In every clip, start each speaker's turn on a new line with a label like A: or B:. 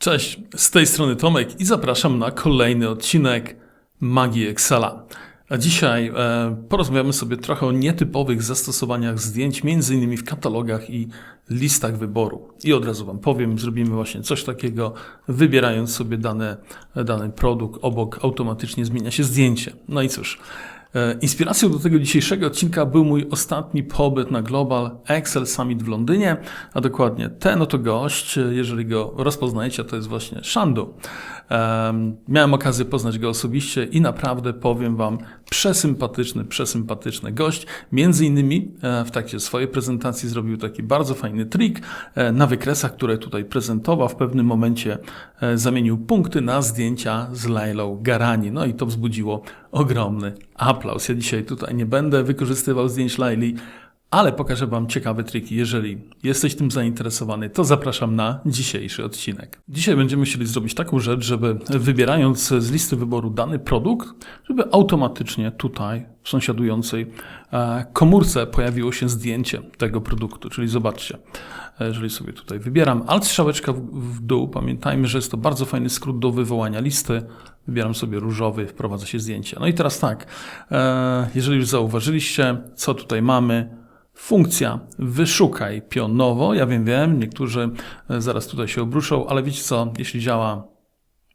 A: Cześć, z tej strony Tomek i zapraszam na kolejny odcinek Magii Excela. A dzisiaj e, porozmawiamy sobie trochę o nietypowych zastosowaniach zdjęć, między innymi w katalogach i listach wyboru. I od razu Wam powiem, zrobimy właśnie coś takiego, wybierając sobie dane, dany produkt, obok automatycznie zmienia się zdjęcie. No i cóż, Inspiracją do tego dzisiejszego odcinka był mój ostatni pobyt na Global Excel Summit w Londynie, a dokładnie ten oto gość, jeżeli go rozpoznajecie, to jest właśnie Shandu. Miałem okazję poznać go osobiście i naprawdę powiem Wam, przesympatyczny, przesympatyczny gość. Między innymi e, w trakcie swojej prezentacji zrobił taki bardzo fajny trik e, na wykresach, które tutaj prezentował. W pewnym momencie zamienił punkty na zdjęcia z Lailą Garani. No i to wzbudziło ogromny aplauz. Ja dzisiaj tutaj nie będę wykorzystywał zdjęć Laili, ale pokażę Wam ciekawe triki. Jeżeli jesteś tym zainteresowany, to zapraszam na dzisiejszy odcinek. Dzisiaj będziemy chcieli zrobić taką rzecz, żeby wybierając z listy wyboru dany produkt, żeby automatycznie tutaj w sąsiadującej e, komórce pojawiło się zdjęcie tego produktu. Czyli zobaczcie, jeżeli sobie tutaj wybieram alt strzałeczka w dół, pamiętajmy, że jest to bardzo fajny skrót do wywołania listy. Wybieram sobie różowy, wprowadza się zdjęcie. No i teraz tak, e, jeżeli już zauważyliście, co tutaj mamy, Funkcja wyszukaj pionowo. Ja wiem, wiem, niektórzy e, zaraz tutaj się obruszą, ale wiecie co, jeśli działa,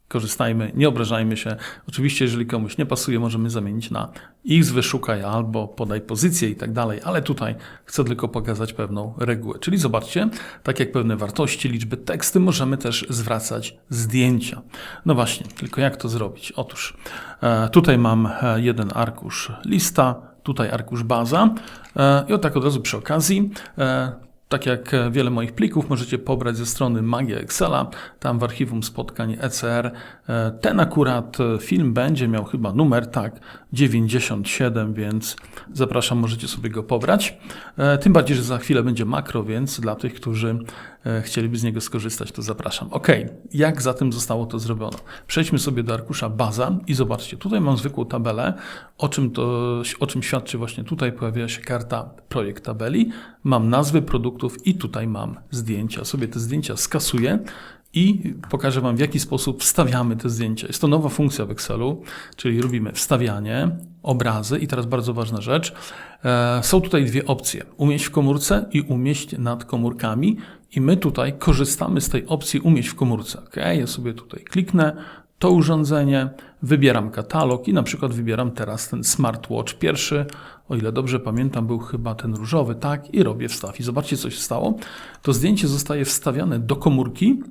A: korzystajmy, nie obrażajmy się. Oczywiście, jeżeli komuś nie pasuje, możemy zamienić na x wyszukaj albo podaj pozycję i tak dalej, ale tutaj chcę tylko pokazać pewną regułę. Czyli zobaczcie, tak jak pewne wartości, liczby, teksty, możemy też zwracać zdjęcia. No właśnie, tylko jak to zrobić? Otóż e, tutaj mam e, jeden arkusz lista, tutaj arkusz baza. E, I o tak od razu przy okazji, e, tak jak wiele moich plików możecie pobrać ze strony Magia Excela, tam w archiwum spotkań ECR. E, ten akurat film będzie miał chyba numer, tak, 97, więc zapraszam, możecie sobie go pobrać. Tym bardziej, że za chwilę będzie makro, więc dla tych, którzy chcieliby z niego skorzystać, to zapraszam. Ok, jak zatem zostało to zrobione? Przejdźmy sobie do arkusza baza i zobaczcie, tutaj mam zwykłą tabelę, o czym, to, o czym świadczy właśnie tutaj pojawia się karta projekt tabeli, mam nazwy produktów i tutaj mam zdjęcia. Sobie te zdjęcia skasuję i pokażę Wam, w jaki sposób wstawiamy te zdjęcia. Jest to nowa funkcja w Excelu, czyli robimy wstawianie, obrazy i teraz bardzo ważna rzecz. E, są tutaj dwie opcje. Umieść w komórce i umieść nad komórkami i my tutaj korzystamy z tej opcji umieść w komórce. Ok, ja sobie tutaj kliknę, to urządzenie, wybieram katalog i na przykład wybieram teraz ten smartwatch pierwszy, o ile dobrze pamiętam, był chyba ten różowy, tak, i robię wstaw. I zobaczcie, co się stało. To zdjęcie zostaje wstawiane do komórki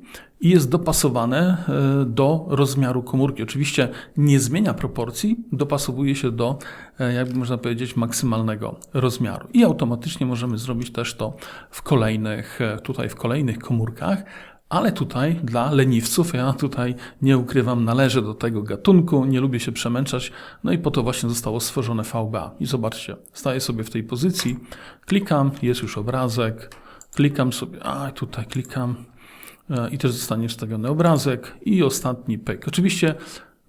A: i jest dopasowane e, do rozmiaru komórki. Oczywiście nie zmienia proporcji, dopasowuje się do, e, jakby można powiedzieć, maksymalnego rozmiaru. I automatycznie możemy zrobić też to w kolejnych, e, tutaj w kolejnych komórkach. Ale tutaj dla leniwców, ja tutaj nie ukrywam, należę do tego gatunku, nie lubię się przemęczać, no i po to właśnie zostało stworzone VBA. I zobaczcie, staję sobie w tej pozycji, klikam, jest już obrazek, klikam sobie, a tutaj klikam e, i też zostanie wstawiony obrazek i ostatni pyk. Oczywiście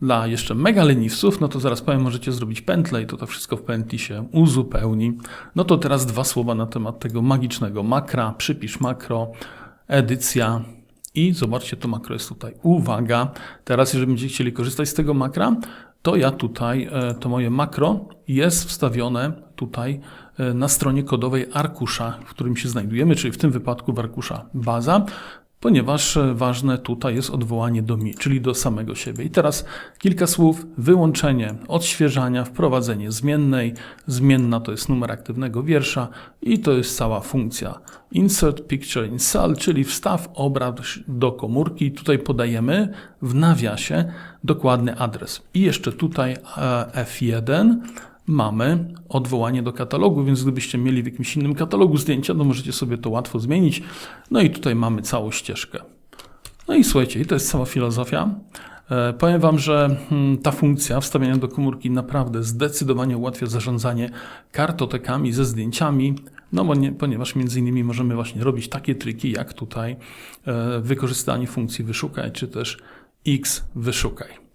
A: dla jeszcze mega leniwców, no to zaraz powiem, możecie zrobić pętlę i to to wszystko w pętli się uzupełni. No to teraz dwa słowa na temat tego magicznego makra, przypisz makro, edycja, i zobaczcie, to makro jest tutaj. Uwaga, teraz jeżeli będziecie chcieli korzystać z tego makra, to ja tutaj, e, to moje makro jest wstawione tutaj e, na stronie kodowej arkusza, w którym się znajdujemy, czyli w tym wypadku w arkusza baza ponieważ e, ważne tutaj jest odwołanie do mi, czyli do samego siebie. I teraz kilka słów, wyłączenie odświeżania, wprowadzenie zmiennej. Zmienna to jest numer aktywnego wiersza i to jest cała funkcja insert picture in cell, czyli wstaw obraz do komórki. Tutaj podajemy w nawiasie dokładny adres. I jeszcze tutaj e, F1 mamy odwołanie do katalogu, więc gdybyście mieli w jakimś innym katalogu zdjęcia, to możecie sobie to łatwo zmienić. No i tutaj mamy całą ścieżkę. No i słuchajcie, i to jest cała filozofia. E, powiem Wam, że hmm, ta funkcja wstawiania do komórki naprawdę zdecydowanie ułatwia zarządzanie kartotekami ze zdjęciami, no bo nie, ponieważ między innymi możemy właśnie robić takie triki jak tutaj e, wykorzystanie funkcji wyszukaj, czy też x wyszukaj.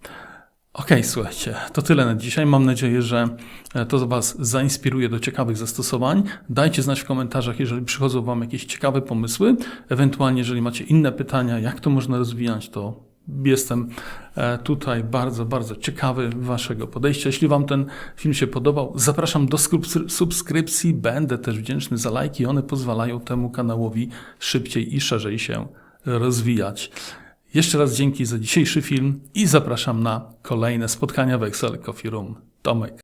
A: Okej, słuchajcie, to tyle na dzisiaj. Mam nadzieję, że e, to Was zainspiruje do ciekawych zastosowań. Dajcie znać w komentarzach, jeżeli przychodzą Wam jakieś ciekawe pomysły. Ewentualnie, jeżeli macie inne pytania, jak to można rozwijać, to jestem e, tutaj bardzo, bardzo ciekawy Waszego podejścia. Jeśli Wam ten film się podobał, zapraszam do subskrypcji. Będę też wdzięczny za lajki. One pozwalają temu kanałowi szybciej i szerzej się rozwijać. Jeszcze raz dzięki za dzisiejszy film i zapraszam na kolejne spotkania w Excel Coffee Room. Tomek.